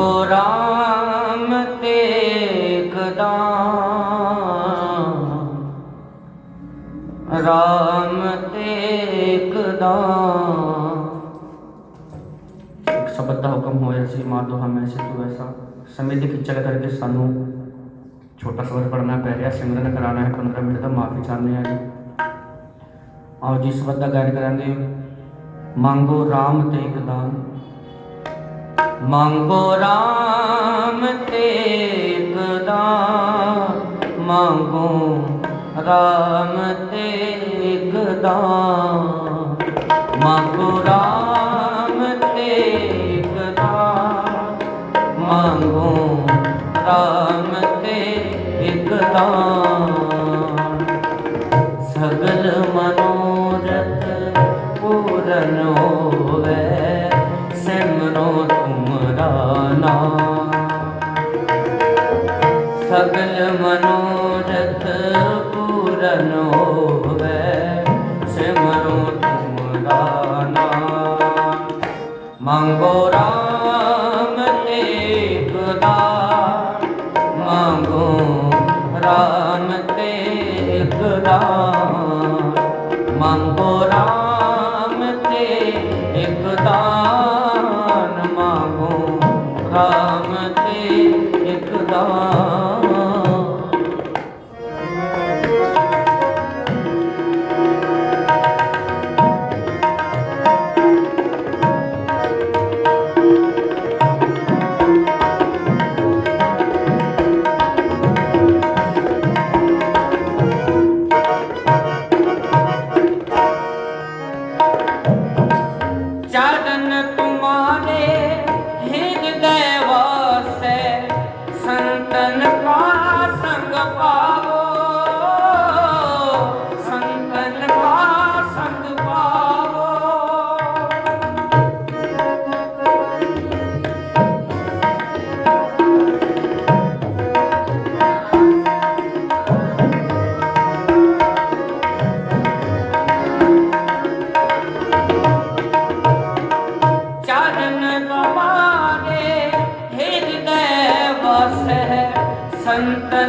ਰਾਮ ਦੇਖਦਾ। ਰਾਮ ਦੇਖਦਾ। ਇੱਕ ਸਬਦ ਦਾ ਹੁਕਮ ਹੋਇਆ ਸੀ ਮਾਧੋ ਹਮੇ ਸੇ ਤੂੰ ਐਸਾ ਸਮੇਂ ਦੀ ਖਿੱਚਾ ਕਰਕੇ ਸਾਨੂੰ ਛੋਟਾ ਸਬਦ ਪੜਨਾ ਪੈ ਰਿਹਾ, ਸਿਮਰਨ ਕਰਾਣਾ ਹੈ 15 ਮਿੰਟ ਦਾ ਮਾਫੀ ਚਾਹਨੇ ਆ ਜੀ। ਆਓ ਜੀ ਸਬਦ ਦਾ ਗਾਇਨ ਕਰਾਂਗੇ। ਮੰਗੋ ਰਾਮ ਤੇਗ ਦਾਨ ਮੰਗੋ RAM ਤੇਗ ਦਾ ਮੰਗੋ RAM ਤੇਗ ਦਾ ਮੰਗੋ RAM ਤੇਗ ਦਾ ਮੰਗੋ RAM Tegh the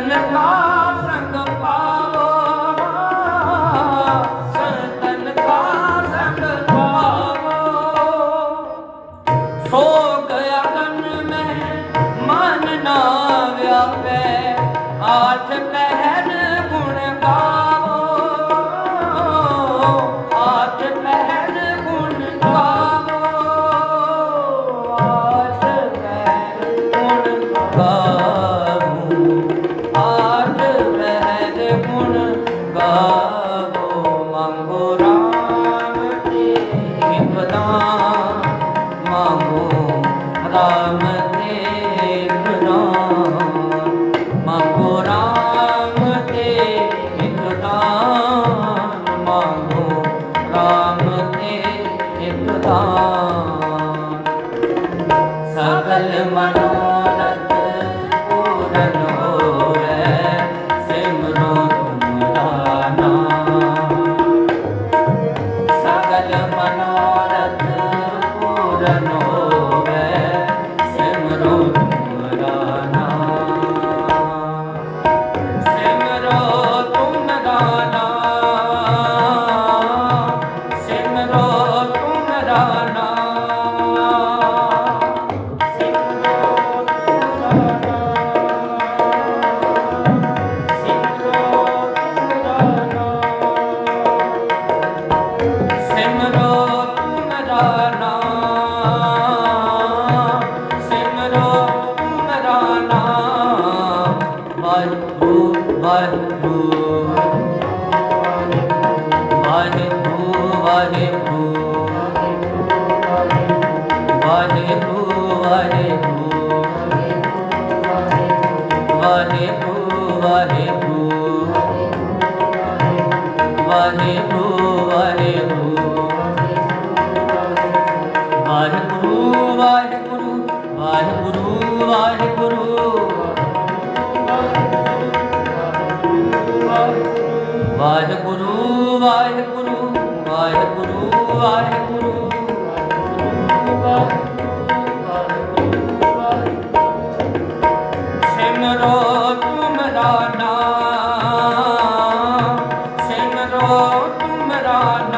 let love send the ਤੇ ਇਕ ਮਨੋ one who करो तुम राना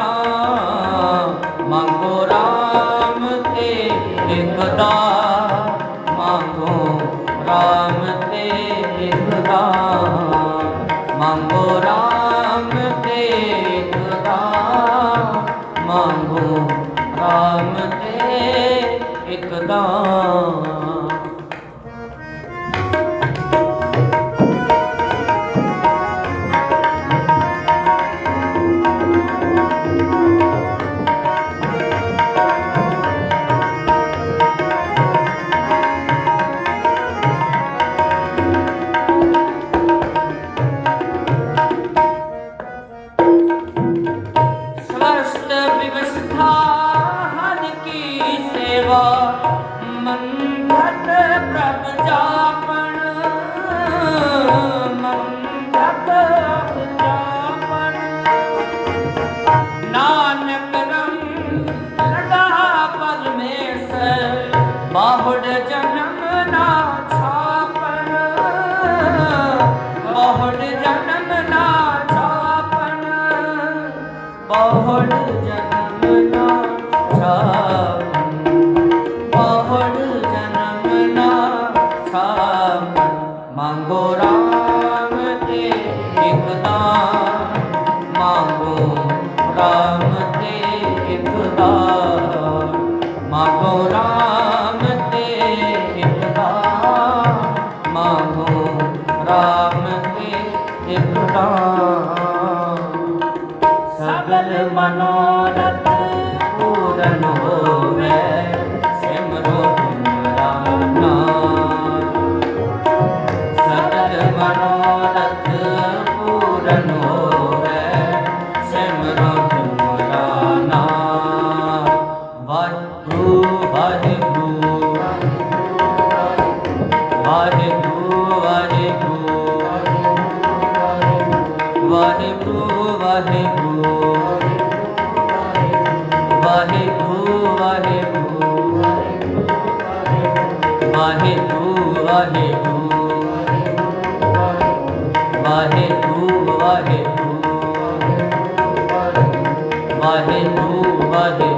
ਮੰਡਨ ਪ੍ਰਭ ਜਾ ਇਕਤਾ ਸਗਲ ਮਨੋਰਥ ਪੂਰਨ ਹੋਵੇ ਸਿਮਰੋ তোমারে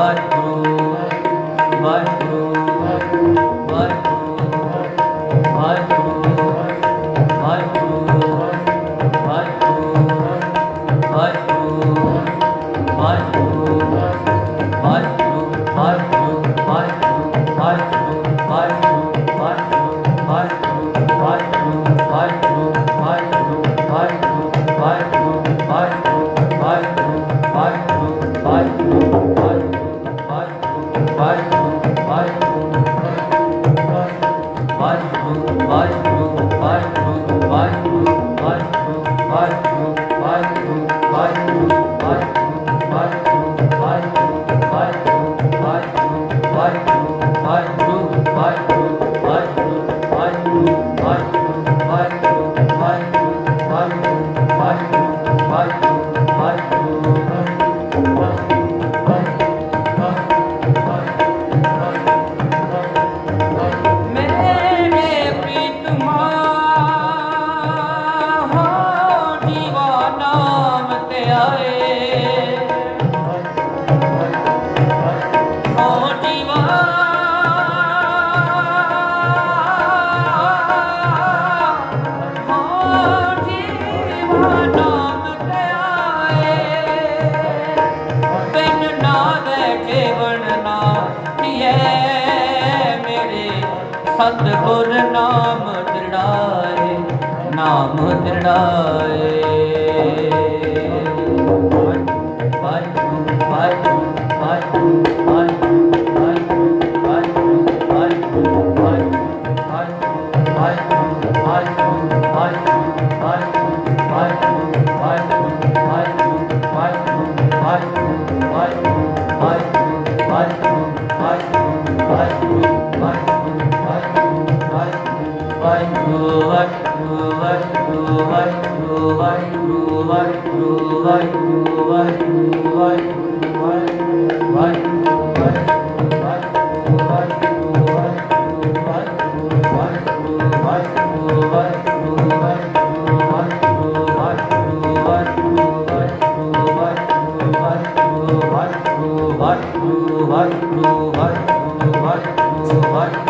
mình vai.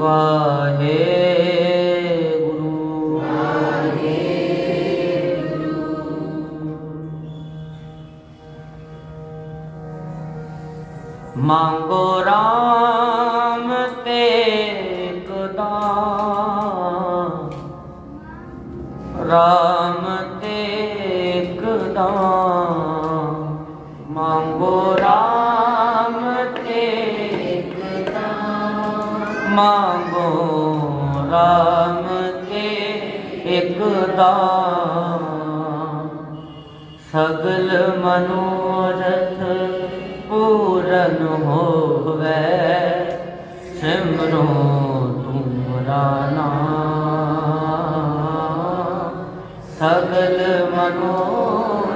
ਵਾਹਿਗੁਰੂ ਮੰਗੋ ਇਕਦਾਮ ਸਗਲ ਮਨੋਰਥ ਪੂਰਨ ਹੋਵੇ ਸਿਮਰੋ ਤੁਮਰਾ ਨਾਮ ਸਗਲ ਮਨੋਰਥ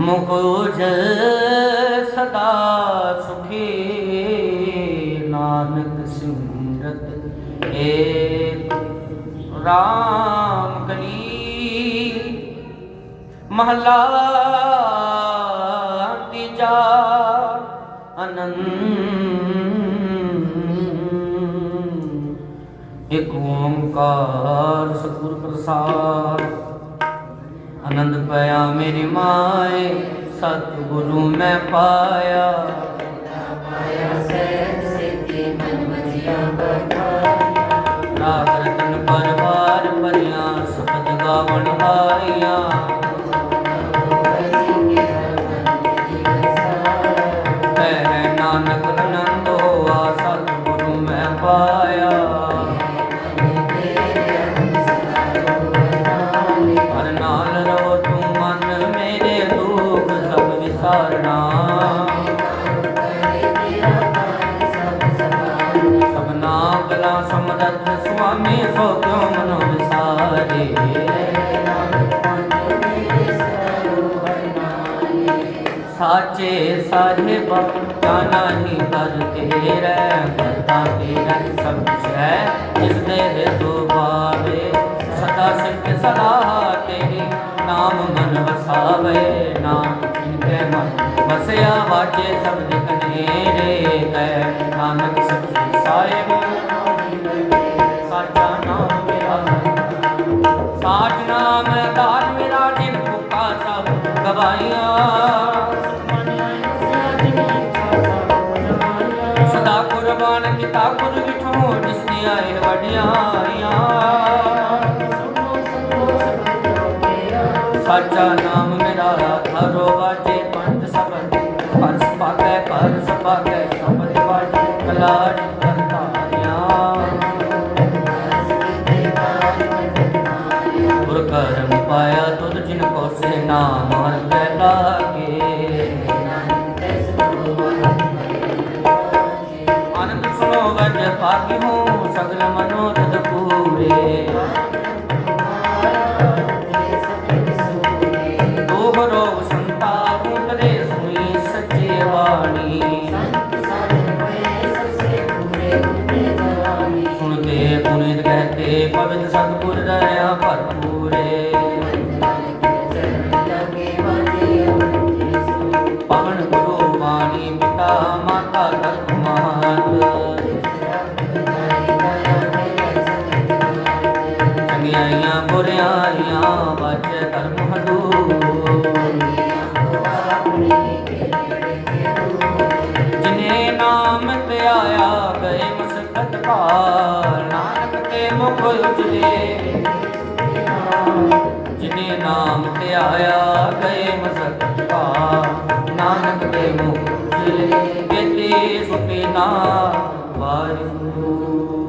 ਮੁਖੋਜ ਸਦਾ ਸੁਖੀ, ਨਾਨਕ ਸਿਮਰਤ ਏਕ ਰਾਮ ਕਲੀ। ਮਹਲਾ ਤੀਜਾ ਆਨੰਦ ਇਕ ਓੰਕਾਰ ਸਤਿਗੁਰ ਪ੍ਰਸਾਦ। ਆਨੰਦ ਪਿਆ ਮੇਰੀ ਮਾਏ, ਸਤਿਗੁਰੂ ਮੈਂ ਪਾਇਆ। ਰਾਗ ਰਤਨ ਪਰਵਾਰ ਭਰਿਆ ਸਬਦ ਗਾਵਣ ਹਾਰੀਆਂ। ਕਹਿ ਨਾਨਕ ਆਨੰਦ ਹੋਆ ਸਤਿਗੁਰੂ ਮੈਂ ਪਾਇਆ। ਸਾਚੇ ਸਾਹਿਬ ਜਾਣਾ ਹੀ ਕਰ ਤੇਰਾ ਕਰਤਾ ਤੇਰਾ ਸਭ ਕੁਛ ਹੈ ਜਿਸ ਦੇ ਦੇ ਤੋ ਪਾਵੇ ਸਦਾ ਸਿੱਖ ਸਲਾਹ ਤੇਰੀ ਨਾਮ ਮਨ ਵਸਾਵੇ ਨਾਮ ਇਨਕੇ ਮਨ ਵਸਿਆ ਵਾਜੇ ਸਭ ਕਨੇਰੇ ਕੈ ਨਾਨਕ ਸੱਚੇ ਸਾਹਿਬ ਸਭ ਗਵਾਈਆਂ ਸਦਾ ਕੁਰਬਾਨ ਕੀ ਤਾਕੁਰ ਵਿਠੋ ਜਿਸ ਦੀਆਂ ਇਹ ਵਡਿਆਈਆਂ ਸਾਚਾ ਨਾਮ ਮੇਰਾ ਹਰੋ ਵਾਜੇ ਪੰਜ ਸਬਦ ਪਰਸ ਪਾਕੈ ਪਰਸ ਪਾਕੈ ਸ਼ਬਦ ਵਾਜੇ, ਕਲਾੜੀ ਪਾਇਆ ਤੁਧ ਜਿਨ ਕੋ ਸੇ ਨਾਮ ਹਰ ਕੈ ਲਾਗੇ। ਆਨੰਦ ਸੁਨੋ ਵਜ ਪਾਗੀ ਹੋ ਸਗਲ ਮਨੋਰਥ ਪੂਰੇ। ਦੋਹਰੋ ਸੰਤਾਪ ਕਰੇ ਸੁਣੀ ਸੱਚੇ ਬਾਣੀ। ਨਾਮ ਤੇ ਆਇਆ ਗਏ ਮਸਕਤ ਨਾਨਕ ਦੇ ਮੁਖ ਉਜਲੇ ਬੇਤੇ ਸੁਤੇ ਨਾ। ਵਾਹਿਗੁਰੂ